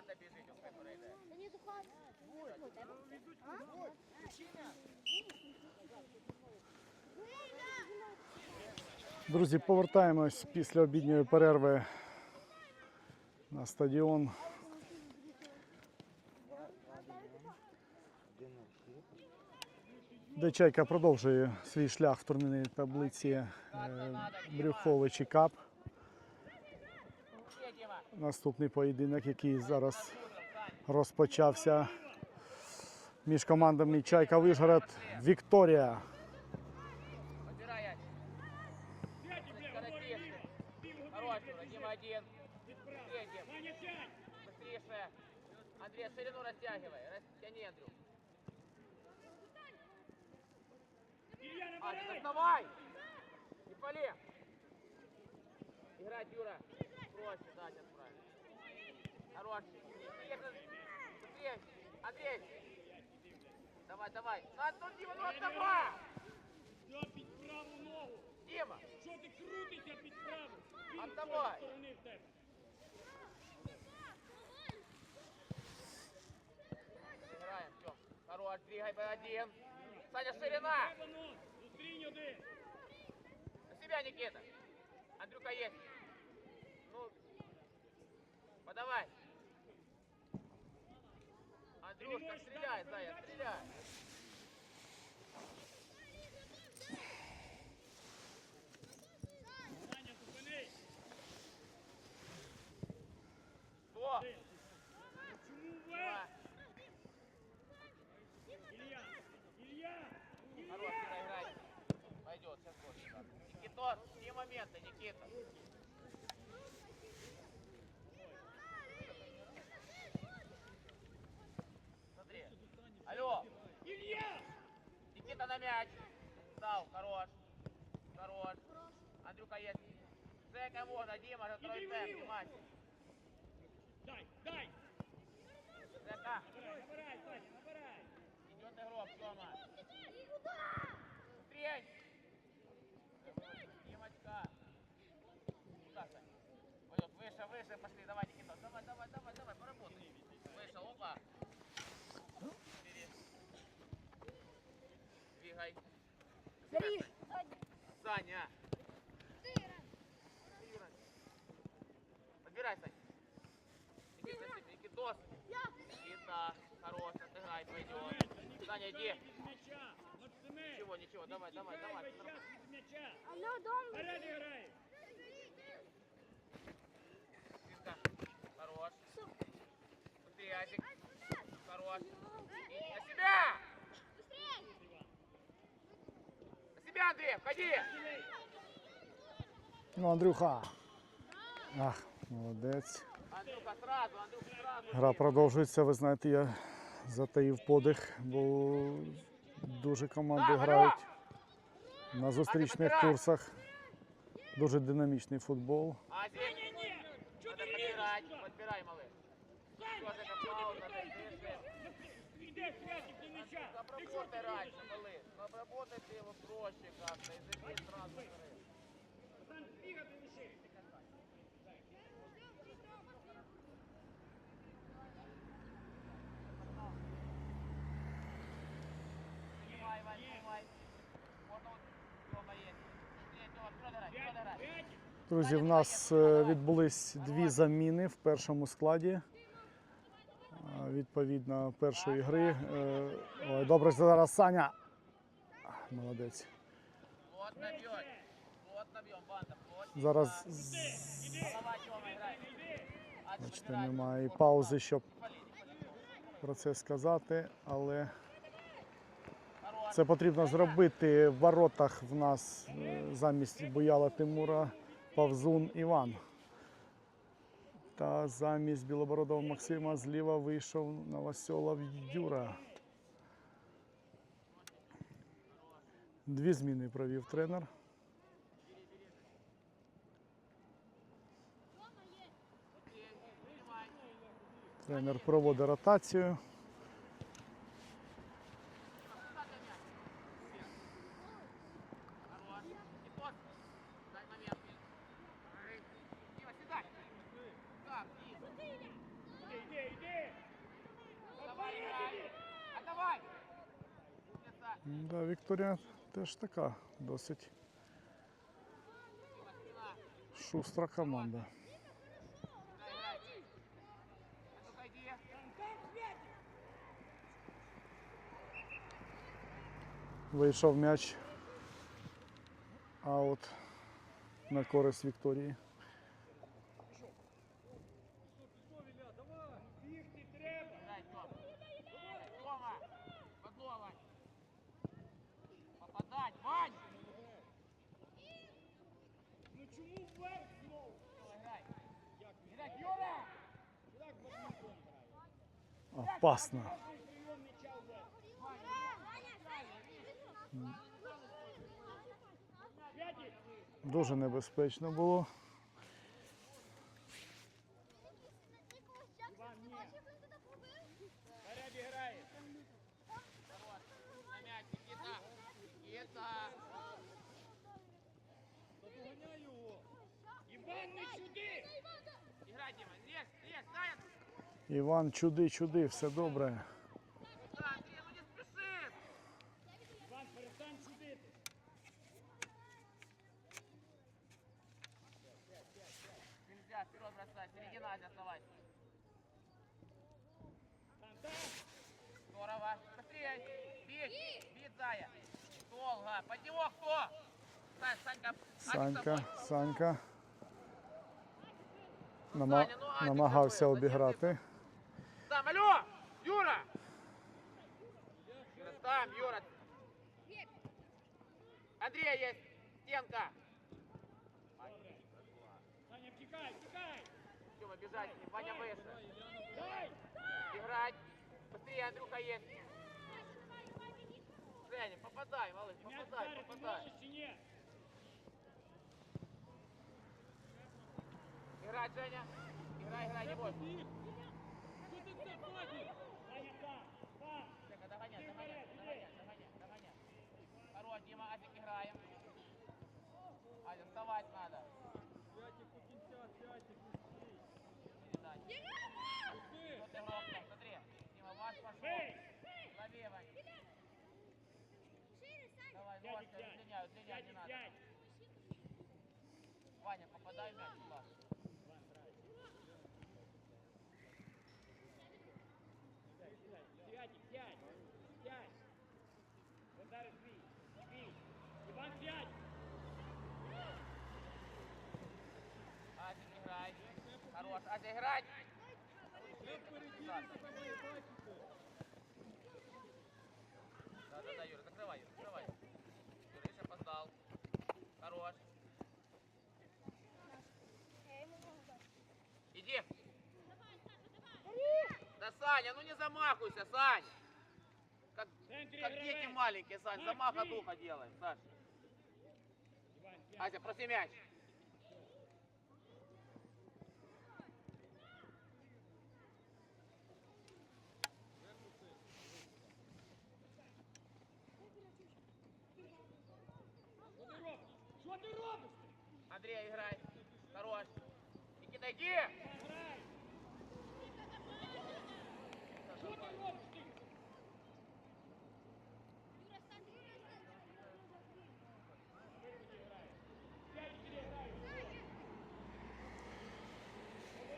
Банда біжить, ось перейде. Та ні. Ой. Друзі, повертаємось після обідньої перерви на стадіон. Де Чайка продовжує свій шлях в турнірній таблиці е, Брюховичі Кап. Ще, Діма. Наступний поєдинок, який зараз розпочався між командами Чайка Вишгород Вікторія. Подбирай, Ясь. Скоротишься. Хорош, Юра, Дима один. Быстрее, Дим. Быстрее. Андрей, ширину растягивай. Растяни, Андрюх. А, ты доставай! Не пали! Играть, Юра. Проще, дать отправить. Хорош. Быстрее, быстрее. Андрей. Давай, давай. На, ну, Дима, ну отдавай! Що під праву ногу? Дима! Що ти крутишся під праву? Він А з давай. тої сторони в тебе. Играем, все. Хорош, двигай по один. Саня, ширина! Треба ногу. Зустрінь один. На себя, Никита. Андрюка есть. Ну, подавай. Андрюшка, стреляй, Зая, стреляй. Саня, зупинись. Во! Чому ви? Давай. Ілля, Ілля, Хорош, Кира, играй. Пойдет, сейчас вот. Никитос, все моменты, Никита. мяч. Стал, хорош. Хорош. Андрюха есть. Це кого? На Дима, за второй темп, Димась. Дай, дай. Це ка. Набирай, набирай, Саня, набирай. Идет игрок, Тома. Куда? Стрель. Димочка. Куда, Саня? Ой, выше, выше пошли, давай. Двигай. Бери. Саня. Подбирай, Сань. Никита, Никитос. Никита, хорош, отыграй, пойдет. Саня, иди. Без м'яча. Максиме. Ничего, ничего, давай, давай, Шукай давай. весь час без м'яча. Алло, дом. Вперед грай. Сиска. Хорош. Быстрее, Азик. Хорош. И на себя! На Андрей, входи! Ну, Андрюха. Ах, молодець. Андрюха, сразу, Андрюха, сразу. Гра продовжується. Ви знаєте, я затаїв подих, бо дуже команди грають на зустрічних курсах. Дуже динамічний футбол. Лізеш? подбирай, малыш. Саня, Что за чого ти пауза, впираєшся? дышишь? Іде святик до м'яча. Ти що Обработай ти раньше, лізеш? малыш. Обработай ты его проще как-то. И забей сразу. вторым. Сань, бігати лише. Снимай, Вань, снимай. Вот он, Тёма есть. Быстрее, Тёма, вперед играй, вперед играй. Святик. Друзі, в нас е, відбулись дві заміни в першому складі. Відповідно, першої гри. Е, Ой, добре, зараз Саня. Молодець. Зараз бачите, немає паузи, щоб про це сказати, але це потрібно зробити в воротах в нас е, замість Буяла Тимура Павзун Іван. Та замість білобородого Максима зліва вийшов Новосьолов Юра. Дві зміни провів тренер. Тренер проводить ротацію. Хорош. И тот. Дай момент. Дима, седай. Так, и. Іди, іди, давай! Умница! Да, Вікторія теж така досить шустра команда. А. Вийшов м'яч. Аут на користь Вікторії. Бігти треба. Играй, Тём. Тёма, подлова. Попадать, Вань! Ну чому вверх знову? Играй. Играй, Юра! Як бадмінтон грає? Опасно. Дуже небезпечно було. Вперед грає. Хорош. На мяч, Никита. Никита. Задоганяй його. Іван, не сюди. Играй, Дима. Лез, лез, Саня. Іван, чуди, чуди, все добре. Здорово. Быстрее. Бить. Бить, Зая. Долго. Под него кто? Санька. Санька. Санька. Нама- намагався обіграти. Там, алло! Юра! Юра, там, Юра. Андрей есть. Стенка. Саня, втікай, втікай. Тёма, бежать с ним. Ваня выше. Дай. Играть. Быстрее, Андрюха есть. Женя, попадай, малыш, М'яч попадай, зараз, ти попадай. можеш чи ні? Играть, Женя. Играй, играй, не бойся. Дима, Афик играем. Аля, вставать надо. Святик, у кинца, Святик, Передача. Дима! Вот игрок, смотри. Дима, ваш пошел. Лови его. Давай, Вася, удлиняй, удлиняй, не надо. Ваня, попадай в мяч. Играть. Да, да, да, Юра, закрывай, Юра, закрывай. Юра, видишь, опоздал. Хорош. Иди. Да, Саня, ну не замахуйся, Сань. Как, как дети маленькие, Сань, замаха духа делаем, Саш. Ася, проси мяч.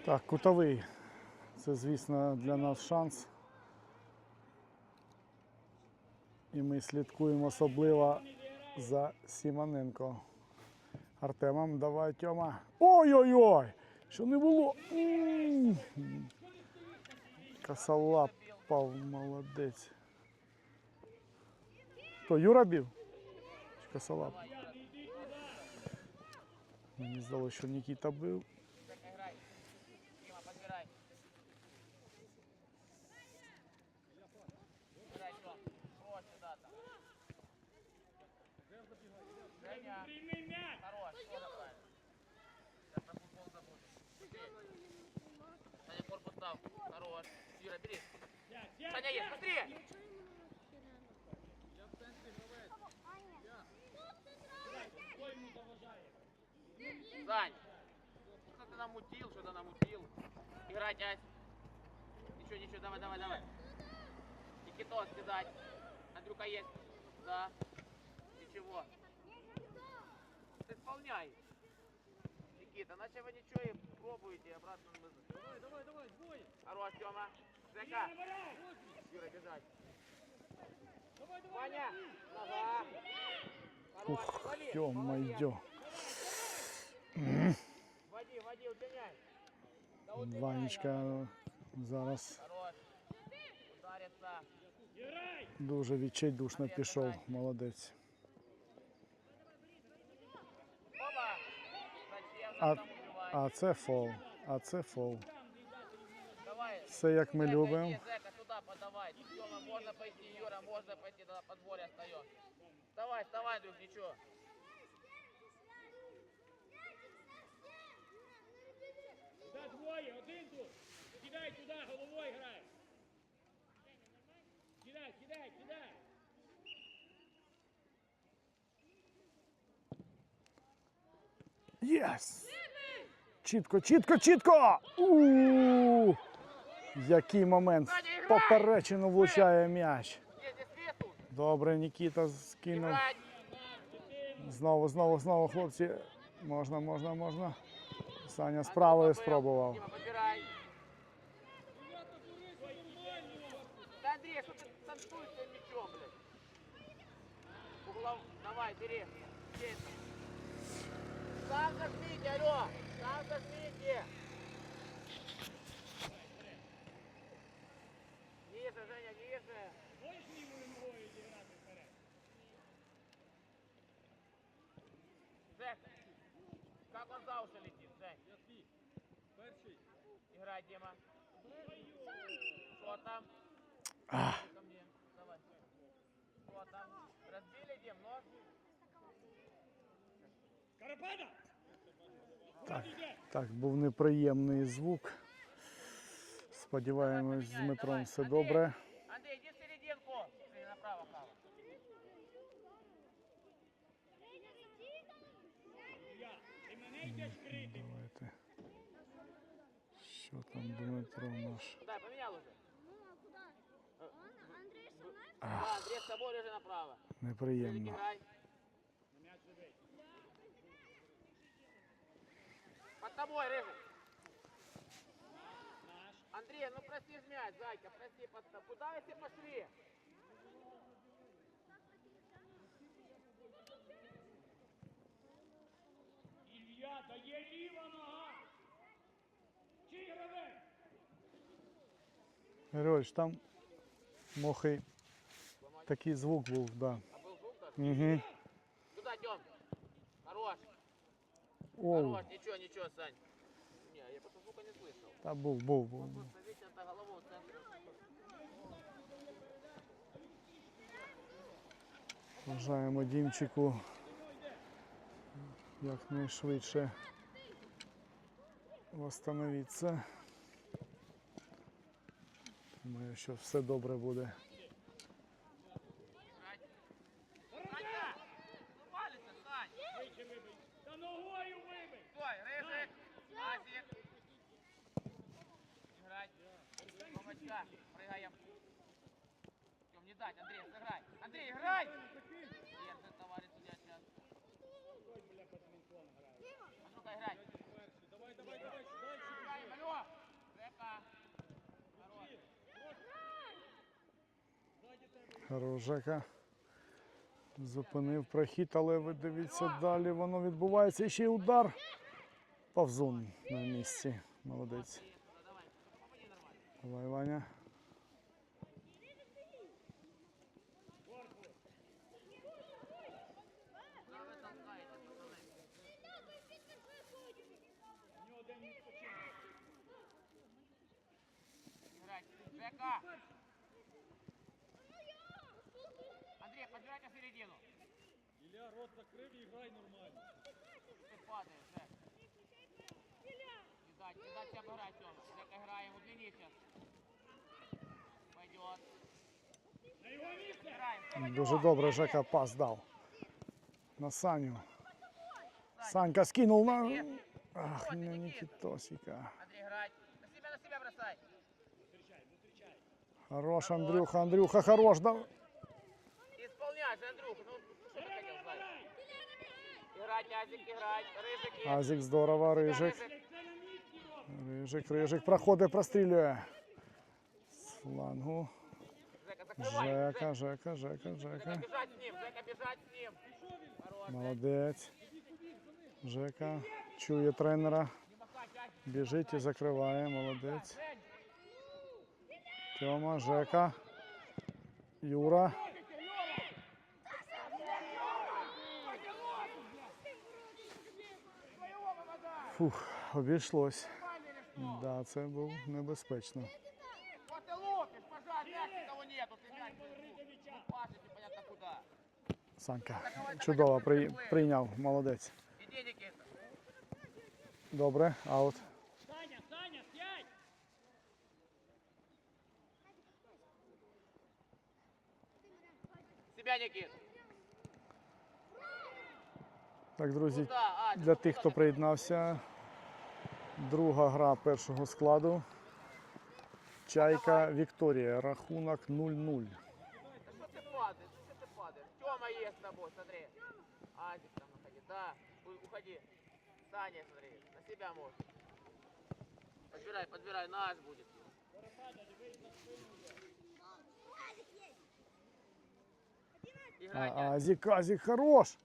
Так, кутовий. Це, звісно, для нас шанс. І ми слідкуємо особливо за Сімоненко. Артемом, давай, Тьома. Ой-ой-ой! Що не було? М. Косолап пав, молодець. То Юра бів? Косолап? Мені здалося, що Нікіта бив. Став. Хорош. Юра, бери. Саня, есть, п'ять. быстрее. Хто йому заважає? Сань. Что ты намутил, что-то намутил. Играть, Ась. Ничего, ничего, давай, давай, давай. Никитос, кидать. Андрюха есть. Да. Ничего. Исполняй. Никита, иначе вы ничего и пробуете обратно. мы- Давай, давай, давай, двоє. Хорош, Тёма. Жека. Набирай. Юра, бежать. Давай, давай. Ваня. Нога. Хорош. Лови. Молодец. Йо-майо. Води, води, удлиняй. Да удлиняй, Ванечка зараз Хорош. Ударится. Грай. дуже відчайдушно пішов. Молодець. А, а це фол. А це фол. Давай. Все як ми любимо. подавай. Тёма, можно пойти, Юра, можно пойти, тогда подворье остаём. Давай, вставай, друг, ничего. Да, двоє, один тут. Кидай туди, головою грай. Кидай, кидай, кидай. Єс! Чітко, чітко, чітко! у Який момент. В Поперечину влучає м'яч. Где здесь свету? Добре, Нікіта скинув. Играть. Знову, знову, знову, хлопці. Можна, можна, можна. Саня з правою спробував. Дима, подбирай. Да, Андрей, что ты танцуешь с этим мячом, блядь? Углов, давай, бери. Где это? Сам зажмите, алло! Сам зажмите! Ниже, Женя, ниже! Можеш лівою ногою зіграти вперед? Жек, как он за уши летит, Жень? Я твій. Перший. Играй, Дима. Что там? Ах. Ко мне. Давай. Что там? Разбили, Дим, нож? Карапада! Так, так, був неприємний звук. Сподіваємось, з Дмитром все добре. Андрей, иди в серединку. Направо, право. Давайте. Що там Дмитро наш? Дай, поменял уже. Андрей Да, Андрей с тобой лежи направо. Неприємно. Под тобой, Рыжик. Наш. Андрей, ну прости ж мяч, зайка, прости под тобой. Куда вы все пошли? Ілля, дає ліва нога. Чий гравець? Григорич, там мохи такий звук був, да. А был звук так? Угу. Туда, Тём. Хорош. Оу, Хорош, ничего, ничего, Сань. Не, я просто звука не слышал. та був, був, був. Просто вечно это головой в центре. Бажаємо Дімчику якнайшвидше восстановитися. Думаю, що все добре буде. Мамочка, прыгаем! Тём, не дать, Андрей, сыграй! Андрей, играй! Держит товарищ судья сейчас. Ой, бля, бадмінтон грає. А ну-ка, играй! Перший. Давай, давай, давай, дальше. Играем, алло! Жека! Хорош! Ззаді тебе. Хорош, Жека. Зупинив прохід, але ви дивіться далі, воно відбувається. І ще й удар. Павзун на місці. Молодець. відпочинку. Играть. Жека! Андрей, подбирайте в середину. Ілля, рот закрив і грай нормально. Ты падаешь, Жек. Не дать, не дать тебе обыграть, Тёма. Жека, играем, удлини сейчас. Пойдет. Дуже добре Жека пас дав. На Саню. Санька скинув на. Ах, не Нікітосіка. Андрей, играть. На себя, на себя бросай. Зустрічай, зустрічай. Хорош, Андрюха, Андрюха, хорош. Да. Исполняй, же, Андрюха. Ну, что ты хотел сказать? Играть, Азик, играть. Рыжик есть. Азік здорово, рижик. Рижик, рижик проходить, прострілює. Флангу. Жека. Жека, Жека, Жека. Молодець. Жека чує тренера. Біжить і закриває. Молодець. Тьома, Жека. Юра. Фух, обійшлось. Да, це був небезпечно. Санька чудово при, прийняв. Молодець. Добре, аут. Так, друзі, Для тих, хто приєднався, друга гра першого складу. Чайка Вікторія. Рахунок 0-0. что ты падаешь? Тёма есть с тобой, смотри. Азик там уходи, да, у- уходи. Саня, смотри, на себя можешь. Подбирай, подбирай, наш будет. Играй, А, Азік, Азік, хорош!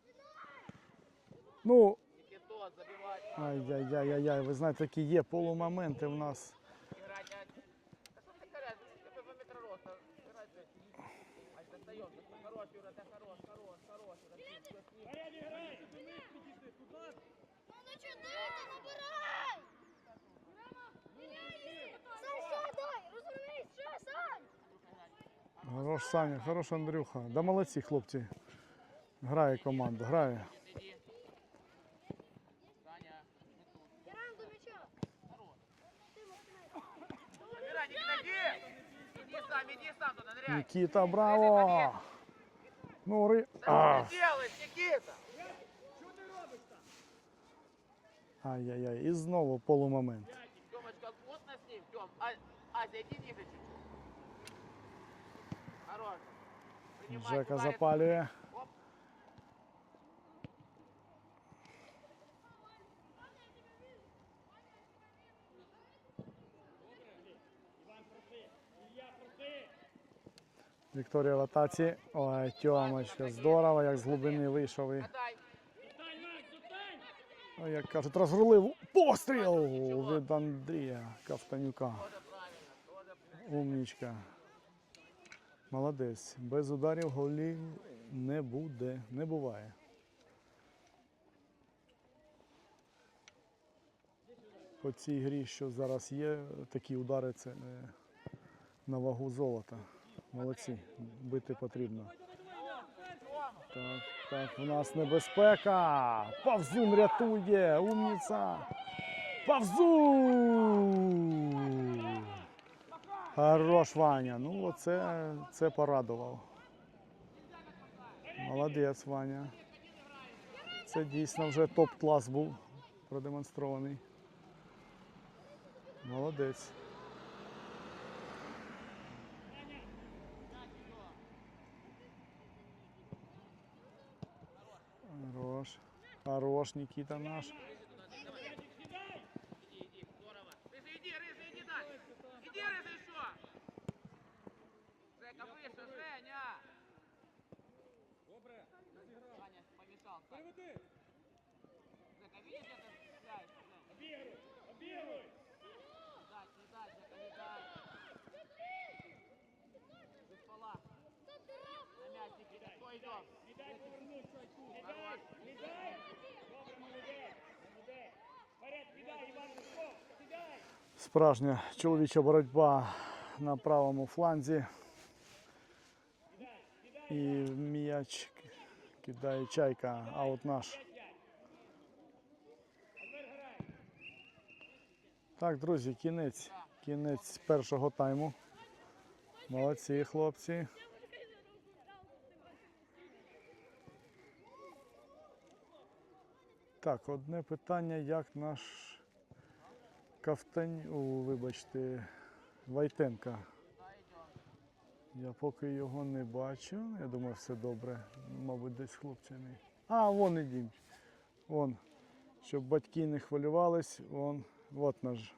Ну, Никитос, забивать. ай-яй-яй-яй, ви знаєте, такі є полумоменти в нас. Хорош Саня, хорош Андрюха. Да молодці, хлопці. Грає команда, грає. Иди. Саня, мы тут. Граємо до м'яча. Хорош. Ти Максимець. Забирай, Никита, иди! Иди сам, иди сам туда, ныряй. Нікіта, браво! Ну, ри... Да А! что ты делаешь, Никита? Ай-яй-яй, і знову полумомент. Тёмочка, плотно с ним, Тём. А, Ася, иди ниже чуть-чуть. Хорош. Принимай, Жека ударит. запалює. Оп. Іван, проси! Ілля, проси! Вікторія в атаці. Ой, Тьомочка, здорово, як з глибини вийшов. І, ну, як кажуть, розгрулив постріл від Андрія правильно. Умнічка. Молодець. Без ударів голів не буде, не буває. По цій грі, що зараз є, такі удари це на вагу золота. Молодці, бити потрібно. Так, так, в нас небезпека. Павзун рятує, умніця. Павзун! Хорош, Ваня. Ну, оце це порадував. Молодець, Ваня. Це дійсно вже топ-клас був продемонстрований. Молодець. Хорош. Хорош, Никита наш. Справжня чоловіча боротьба на правому фланзі. І м'яч кидає чайка, аут наш. Так, друзі, кінець. Кінець першого тайму. Молодці, хлопці. Так, одне питання, як наш Кафтань, о, вибачте, Вайтенка Я поки його не бачу. Я думаю, все добре. Мабуть, десь хлопці не. А, вон і дім. Вон. Щоб батьки не хвилювались, вон. От наш.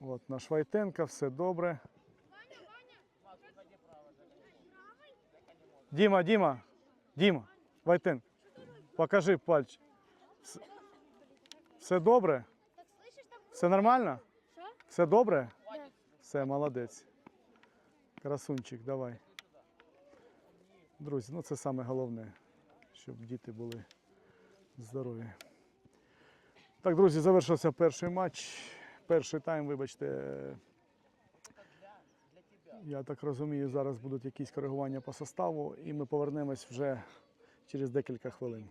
От наш Вайтенка, все добре. Діма, Діма, Діма, Вайтен, покажи пальчик. Все- добре? Все нормально? Все добре? Все, молодець. Красунчик, давай. Друзі, ну це саме головне, щоб діти були здорові. Так, друзі, завершився перший матч. Перший тайм, вибачте. Я так розумію, зараз будуть якісь коригування по составу, і ми повернемось вже через декілька хвилин.